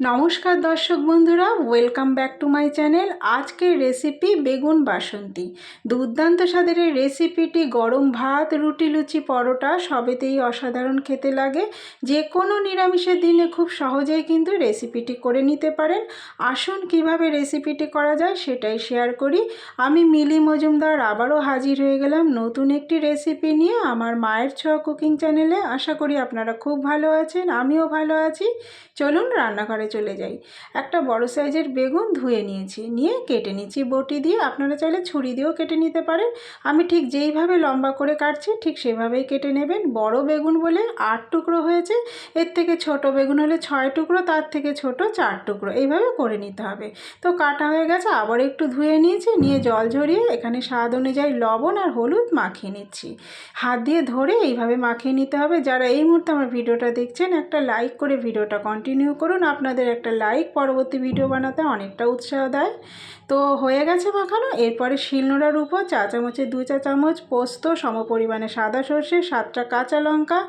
নমস্কার দর্শক বন্ধুরা welcome back to my channel আজকের রেসিপি বেগুন বাসন্তী। দুর্দান্ত স্বাদের এই রেসিপিটি গরম ভাত, রুটি, লুচি, পরোটা সবেতেই অসাধারণ খেতে লাগে। যে কোনো নিরামিষের দিনে খুব সহজেই কিন্তু রেসিপিটি করে নিতে পারেন। আসুন কীভাবে রেসিপিটি করা যায় সেটাই শেয়ার করি। আমি মিলি মজুমদার আবারও হাজির হয়ে গেলাম নতুন একটি রেসিপি নিয়ে আমার মায়ের ছোঁয়া কুকিং চ্যানেলে আশা করি আপনারা খুব ভালো আছেন, আমিও ভালো আছি। চলুন রান্নাঘরে চলে যাই। একটা বড় সাইজের বেগুন ধুয়ে নিয়েছি, নিয়ে কেটে নিচ্ছি বটি দিয়ে। আপনারা চাইলে ছুরি দিয়েও কেটে নিতে পারেন। আমি ঠিক যেইভাবে লম্বা করে কাটছি, ঠিক সেভাবেই কেটে নেবেন। বড় বেগুন বলে আট টুকরো হয়েছে, এর থেকে ছোট বেগুন হলে ছয় টুকরো, তার থেকে ছোট চার টুকরো। এইভাবে করে নিতে হবে। তো কাটা হয়ে গেছে, আবার একটু ধুয়ে নিয়েছি, নিয়ে জল ঝরিয়ে এখানে স্বাদ অনুযায়ী লবণ আর হলুদ মাখিয়ে নিচ্ছি। হাত দিয়ে ধরে এইভাবে মাখিয়ে নিতে হবে। যারা এই মুহূর্তে আমার ভিডিওটা দেখছেন, একটা লাইক করে ভিডিওটা কন্টিনিউ করুন। আপনাদের একটা লাইক পরবর্তী ভিডিও বানাতে অনেকটা উৎসাহ দেয়। তো হয়ে গেছে মাখানো, এরপরে শিলনোড়ার উপর চা চামচের দু চা চামচ পোস্ত, সমপরিমাণে সাদা সর্ষে, সাতটা কাঁচা লঙ্কা,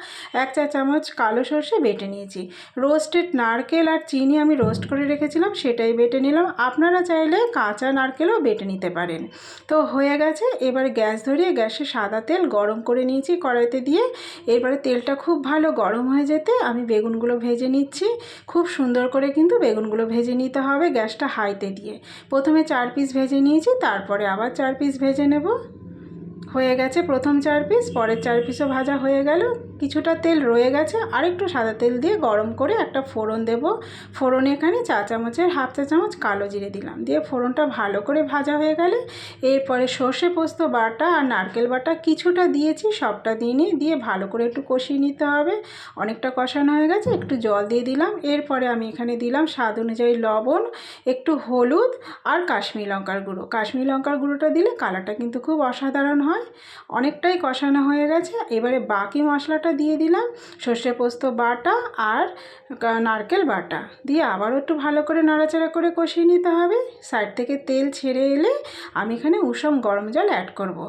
এক চা চামচ কালো সর্ষে বেটে নিয়েছি। রোস্টেড নারকেল আর চিনি আমি রোস্ট করে রেখেছিলাম, সেটাই বেটে নিলাম। আপনারা চাইলে কাঁচা নারকেলও বেটে নিতে পারেন। তো হয়ে গেছে, এবার গ্যাস ধরিয়ে গ্যাসে সাদা তেল গরম করে নিয়েছি কড়াইতে দিয়ে। এরপরে তেলটা খুব ভালো গরম হয়ে যেতে আমি বেগুনগুলো ভেজে নিচ্ছি। খুব সুন্দর করে কিন্তু বেগুনগুলো ভেজে নিতে হবে, গ্যাসটা হাইতে দিয়ে। প্রথমে চার পিস ভেজে নিয়েছি, তারপরে আবার চার পিস ভেজে নেব। হয়ে গেছে প্রথম চার পিস পরের চার পিসও ভাজা হয়ে গেল। কিছুটা তেল রয়ে গেছে, আরেকটু সাদা তেল দিয়ে গরম করে একটা ফোড়ন দেব। ফোড়নে এখানে চা চামচের হাফ চা চামচ কালো জিরে দিলাম। দিয়ে ফোড়নটা ভালো করে ভাজা হয়ে গেলে এরপরে সর্ষে পোস্ত বাটা আর নারকেল বাটা কিছুটা দিয়েছি, সবটা দিয়ে নিয়ে দিয়ে ভালো করে একটু কষিয়ে নিতে হবে। অনেকটা কষানো হয়ে গেছে, একটু জল দিয়ে দিলাম। এরপরে আমি এখানে দিলাম স্বাদ অনুযায়ী লবণ, একটু হলুদ আর কাশ্মীর লঙ্কার গুঁড়ো। কাশ্মীর লঙ্কার গুঁড়োটা দিলে কালারটা কিন্তু খুব অসাধারণ হয়। অনেকটাই কষানো হয়ে গেছে। এবারে বাকি মশলাটা দিয়ে দিলাম, সর্ষে পোস্ত বাটা আর নারকেল বাটা। দিয়ে আবারও একটু ভালো করে নাড়াচাড়া করে কষিয়ে নিতে হবে। সাইড থেকে তেল ছেড়ে এলে আমি এখানে উষম গরম জল অ্যাড করব।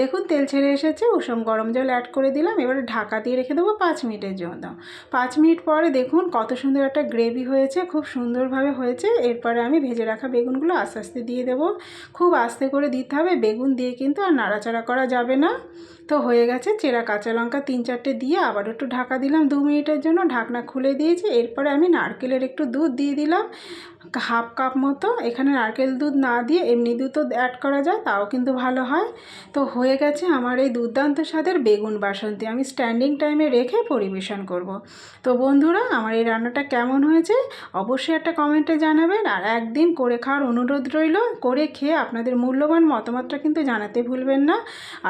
দেখুন, তেল ছেড়ে এসেছে, উষম গরম জল অ্যাড করে দিলাম। এবারে ঢাকা দিয়ে রেখে দেবো পাঁচ মিনিটের জন্য। পাঁচ মিনিট পরে দেখুন কত সুন্দর একটা গ্রেভি হয়েছে, খুব সুন্দরভাবে হয়েছে। এরপরে আমি ভেজে রাখা বেগুনগুলো আস্তে আস্তে দিয়ে দেবো। খুব আস্তে করে দিতে হবে। বেগুন দিয়ে কিন্তু আর নাড়াচাড়া করা যাবে না। তো হয়ে গেছে, চেরা কাঁচা লঙ্কা তিন চারটে দিয়ে আবার একটু ঢাকা দিলাম দু মিনিটের জন্য। ঢাকনা খুলে দিয়েছি, এরপরে আমি নারকেলের একটু দুধ দিয়ে দিলাম। হাফ কাপ মতো, এখানে নারকেল দুধ না দিয়ে এমনি দুধও অ্যাড করা যায়, তাও কিন্তু ভালো হয়। তো হয়ে গেছে আমার এই দুর্দান্ত স্বাদের বেগুন বাসন্তী। আমি স্ট্যান্ডিং টাইমে রেখে পরিবেশন করব। তো বন্ধুরা, আমার এই রান্নাটা কেমন হয়েছে? অবশ্যই একটা কমেন্টে জানাবেন। আর একদিন করে খাওয়ার অনুরোধ রইল, করে খেয়ে আপনাদের মূল্যবান মতামতটা কিন্তু জানাতে ভুলবেন না।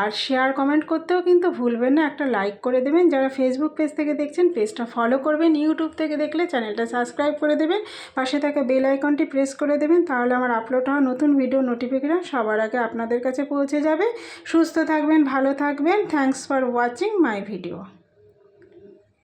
আর শেয়ার কমেন্ট করতেও কিন্তু ভুলবেন না। একটা লাইক করে দেবেন। যারা ফেসবুক পেজ থেকে দেখছেন পেজটা ফলো করবেন। ইউটিউব থেকে দেখলে চ্যানেলটা সাবস্ক্রাইব করে দেবেন। পাশে থাকা বেল আইকনটি প্রেস করে দেবেন। তাহলে আমার আপলোড হওয়া নতুন ভিডিও নোটিফিকেশান সবার আগে আপনাদের কাছে পৌঁছে যাবে। সুস্থ থাকবেন, ভালো থাকবেন। Thanks for watching my video